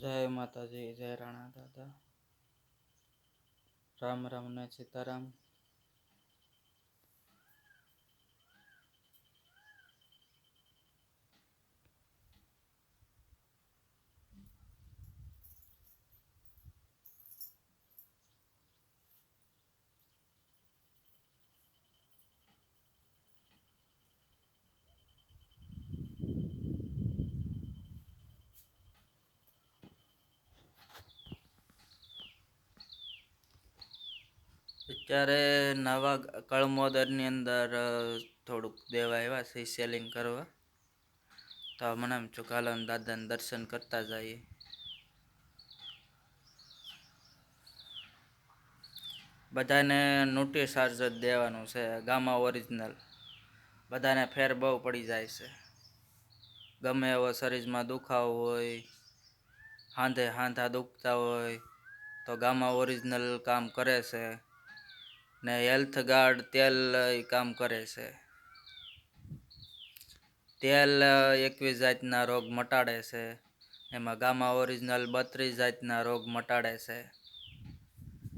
જય માતાજી જય રાણા દાદા. રામ રામ ને સીતારામ. અત્યારે નવા કળમોદરની અંદર થોડુંક દેવા આવ્યા છે સેલિંગ કરવા. તો મને એમ ચુકાલન દાદાને દર્શન કરતા જઈએ. બધાને નોટિસ ચાર્જ જ દેવાનું છે, ગામા ઓરિજિનલ બધાને ફેર બહુ પડી જાય છે. ગમે એવો શરીરમાં દુખાવો હોય, હાંધે હાંધા દુખતા હોય, તો ગામા ઓરિજિનલ કામ કરે છે. ને હેલ્થ ગાર્ડ તેલ કામ કરે છે. તેલ એકવીસ જાતના રોગ મટાડે છે. એમાં ગામા ઓરિજિનલ બત્રીસ જાતના રોગ મટાડે છે.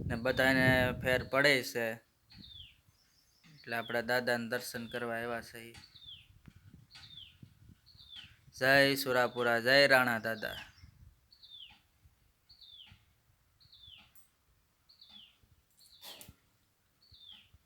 ને બધાને ફેર પડે છે. એટલે આપણા દાદાને દર્શન કરવા આવ્યા છે. જય સુરાપુરા, જય રાણા દાદા.